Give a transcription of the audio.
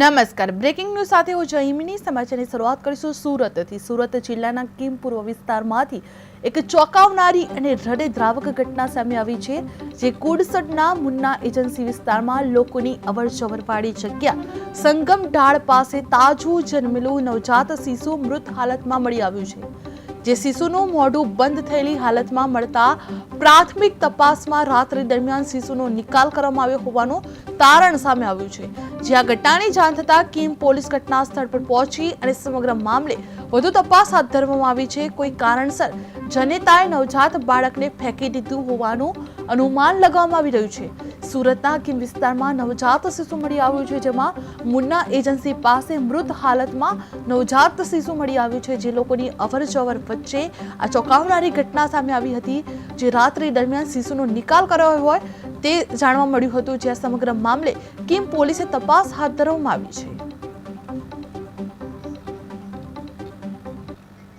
નમસ્કાર. Breaking news સાથે હું જહીમની સમાચારની શરૂઆત કરીશું સુરતથી. સુરત જિલ્લાના કિમ પૂર્વ વિસ્તારમાંથી એક ચોંકાવનારી અને હૃદયદ્રાવક ઘટના સામે આવી છે, જે કુડસડના મુન્ના એજન્સી વિસ્તારમાં લોકોની અવરજવર વાળી જગ્યા. સંગમ ઢાળ પાસે તાજું જન્મેલું નવજાત શિશુ મૃત હાલતમાં મળી આવ્યું છે. જે શિશુનું મોઢું બંધ થયેલી હાલતમાં મળતા પ્રાથમિક તપાસમાં રાત્રિ દરમિયાન શિશુનો નિકાલ કરવામાં આવ્યો હોવાનું તારણ સામે આવ્યું છે. જે આ ઘટનાની જાણ થતાં કિમ પોલીસ ઘટના સ્થળ પર પહોંચી અને સમગ્ર મામલે વધુ તપાસ હાથ ધરવામાં આવી છે. કોઈ કારણસર જનેતાએ નવજાત બાળકને ફેંકી દીધું હોવાનું અનુમાન લગાવવામાં આવી રહ્યું છે. સુરતના કિમ વિસ્તારમાં નવજાત શિશુ મળી આવ્યું છે, જેમાં મુન્ના એજન્સી પાસે મૃત હાલતમાં નવજાત શિશુ મળી આવ્યું છે, જે લોકોની અવરજવર વચ્ચે આ ચોંકાવનારી ઘટના સામે આવી હતી. જે રાત્રિ દરમિયાન શિશુનો નિકાલ કરાયો હોય તે જાણવા મળ્યું હતું, જ્યાં સમગ્ર મામલે કિમ પોલીસે તપાસ હાથ ધરવામાં આવી છે.